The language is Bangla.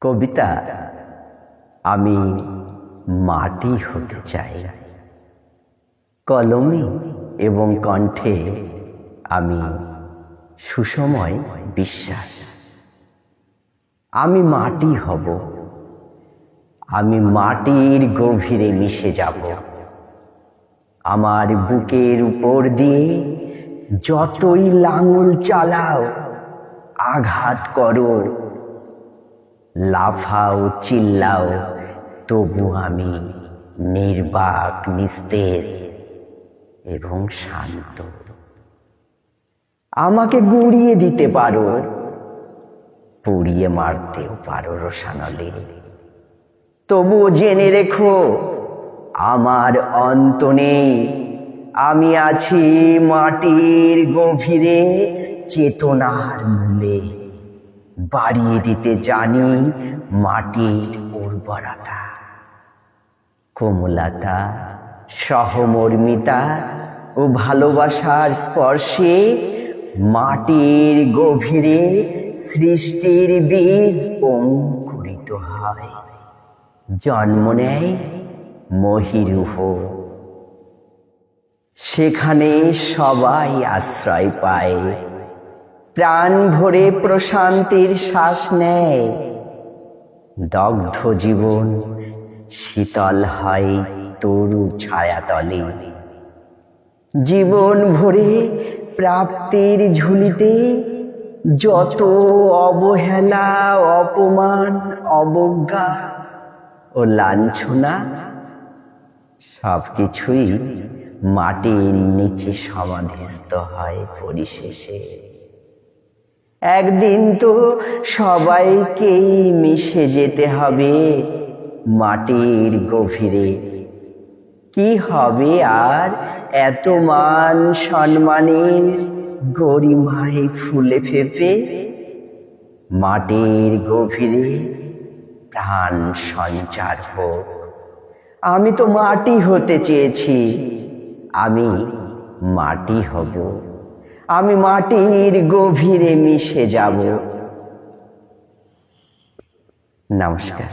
কবিতা, আমি মাটি হতে চাই। কলমে এবং কণ্ঠে আমি সুসময় বিশ্বাস। আমি মাটি হব, আমি মাটির গভীরে মিশে যাব। আমার বুকের উপর দিয়ে যতই লাঙল চালাও, আঘাত করো। লাফাও, চিল্লাও, তবু আমি নির্বাক, নিস্তেজ এবং শান্ত। আমাকে গুড়িয়ে দিতে পারো, পুড়িয়ে মারতেও পারো রসানলে তবুও জেনে রেখো, আমার অন্ত নেই। আমি আছি মাটির গভীরে চেতনার মূলে। বাড়িয়ে দিতে জানি মাটির উর্বরতা। কোমলতা, সহমর্মিতা ও ভালোবাসার স্পর্শে মাটির গভীরে সৃষ্টির বীজ অঙ্কুরিত হয়। জন্ম নেয় মহিরুহ। সেখানে সবাই আশ্রয় পায়। প্রাণ ভরে প্রশান্তির শ্বাস নেয়। দগ্ধ জীবন শীতল হয় তরু ছায়াতলে। জীবন ভরে প্রাপ্তির ঝুলিতে যত অবহেলা, অপমান, অবজ্ঞা ও লাঞ্ছনা, সবকিছুই মাটির নিচে সমাধিস্থ হয় পরিশেষে। একদিন তো সবাইকেই মিশে যেতে হবে মাটির গভীরে। কি হবে আর এত মান সম্মানের গরিমায় ফুলে ফেপে? মাটির গভীরে প্রাণ সঞ্চার হোক। আমি তো মাটি হতে চেয়েছি। আমি মাটি হব। আমি মাটির গভীরে মিশে যাব। নমস্কার।